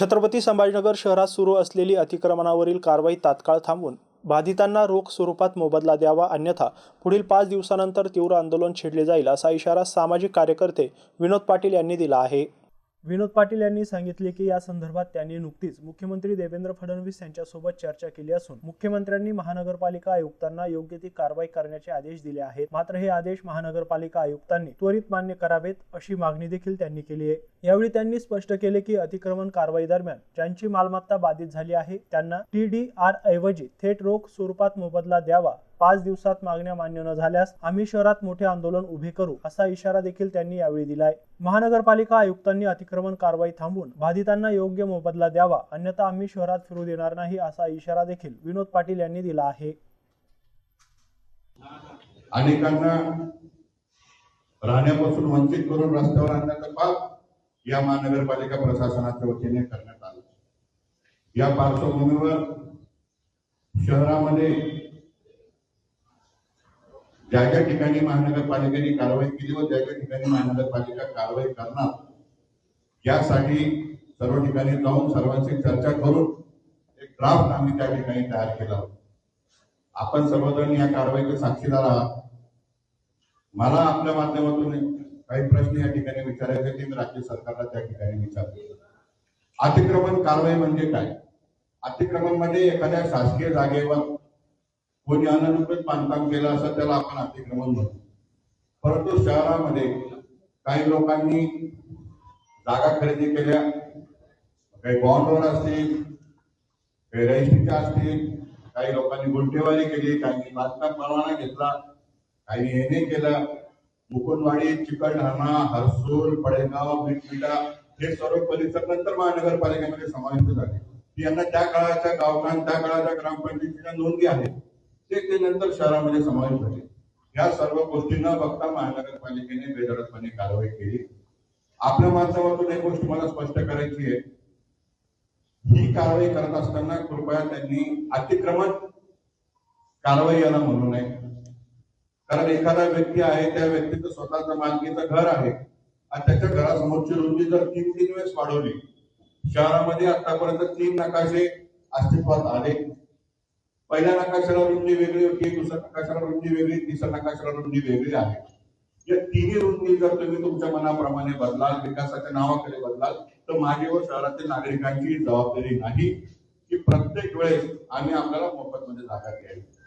छत्रपती संभाजीनगर शहरात सुरू असलेली अतिक्रमणावरील कारवाई तात्काळ थांबवून बाधितांना रोख स्वरूपात मोबदला द्यावा अन्यथा पुढील पाच दिवसानंतर तीव्र आंदोलन छेडले जाईल असा इशारा सामाजिक कार्यकर्ते विनोद पाटील यांनी दिला आहे. विनोद पाटील यांनी सांगितले की या संदर्भात त्यांनी नुकतीच मुख्यमंत्री देवेंद्र फडणवीस यांच्यासोबत चर्चा केली असून मुख्यमंत्र्यांनी महानगरपालिका आयुक्तांना योग्य ती कारवाई करण्याचे आदेश दिले आहेत. मात्र हे आदेश महानगरपालिका आयुक्तांनी त्वरित मान्य करावेत अशी मागणी देखील त्यांनी केली आहे. यावेळी त्यांनी स्पष्ट केले की अतिक्रमण कारवाई दरम्यान ज्यांची मालमत्ता बाधित झाली आहे त्यांना टी डी आर ऐवजी थेट रोख स्वरूपात मोबदला द्यावा पाच दिवसात मागण्या मान्य न झाल्यास आम्ही शहरात मोठे आंदोलन उभे करू असा इशारा देखील त्यांनी यावेळी दिलाय. महानगरपालिका आयुक्तांनी अतिक्रमण कारवाई थांबून बाधितांना योग्य मोबदला द्यावा अन्यथा आम्ही शहरात फिरू देणार नाही असा इशारा देखील विनोद पाटील यांनी दिला आहे. अनेकांना राहण्यापासून वंचित करून रस्त्यावर आणण्याचं पाप या महानगरपालिका प्रशासनाच्या वतीने करण्यात आलं. या पार्श्वभूमीवर शहरामध्ये ज्या ज्या ठिकाणी महानगरपालिकेने कारवाई केली व ज्या ज्या ठिकाणी महानगरपालिका कारवाई करणार यासाठी सर्व ठिकाणी जाऊन सर्वांशी चर्चा करून एक ड्राफ्ट आम्ही त्या ठिकाणी तयार केला. आपण सर्वजण या कारवाईचे साक्षीदार आहात. मला आपल्या माध्यमातून काही प्रश्न या ठिकाणी विचारायचे ते मी राज्य सरकारला त्या ठिकाणी विचारतो. अतिक्रमण कारवाई म्हणजे काय? अतिक्रमण म्हणजे एखाद्या शासकीय जागेवर कोणी अनधिकृत बांधकाम केलं असं त्याला आपण अतिक्रमण म्हणतो. परंतु शहरामध्ये काही लोकांनी जागा खरेदी केल्या. काही बॉन्डवर असतील काही रजिस्ट्रीच्या असतील काही लोकांनी गुंठेवारी केली काही बांधकाम परवाना घेतला काही हे केलं. मुकुंदवाडी चिकलढाणा हरसूल पडेगाव मिठमिटा हे सर्व परिसर नंतर महानगरपालिकेमध्ये समाविष्ट झाले. यांना त्या काळाच्या गावठाण त्या काळाच्या ग्रामपंचायतीच्या नोंदी आहेत. ते ते नंतर शहरामध्ये समाविष्ट झाले. या सर्व गोष्टी न बघता महानगरपालिकेने बेधडकपणे कारवाई केली. आपल्या माध्यमातून एक गोष्ट मला स्पष्ट करायची आहे. ही कारवाई करत असताना कृपया त्यांनी अतिक्रमण कारवाई याला म्हणू नये. कारण एखादा व्यक्ती आहे त्या व्यक्तीचं स्वतःचं मालकीचं घर आहे. आणि त्याच्या घरासमोरची रुंदी जर तीन तीन वेळेस वाढवली शहरामध्ये आतापर्यंत तीन नकाशे अस्तित्वात आले. पहिल्या नकाशाला रुंदी वेगळी होती दुसऱ्या नकाशाला रुंदी वेगळी तिसऱ्या नकाशाला रुंदी वेगळी आहे. या तिन्ही रुंदी जर तुम्ही तुमच्या मनाप्रमाणे बदलाल विकासाच्या नावाकडे बदलाल तर माझी व शहरातील नागरिकांची जबाबदारी नाही की प्रत्येक वेळेस आम्ही आपल्याला मोफत मध्ये जागा द्यावी.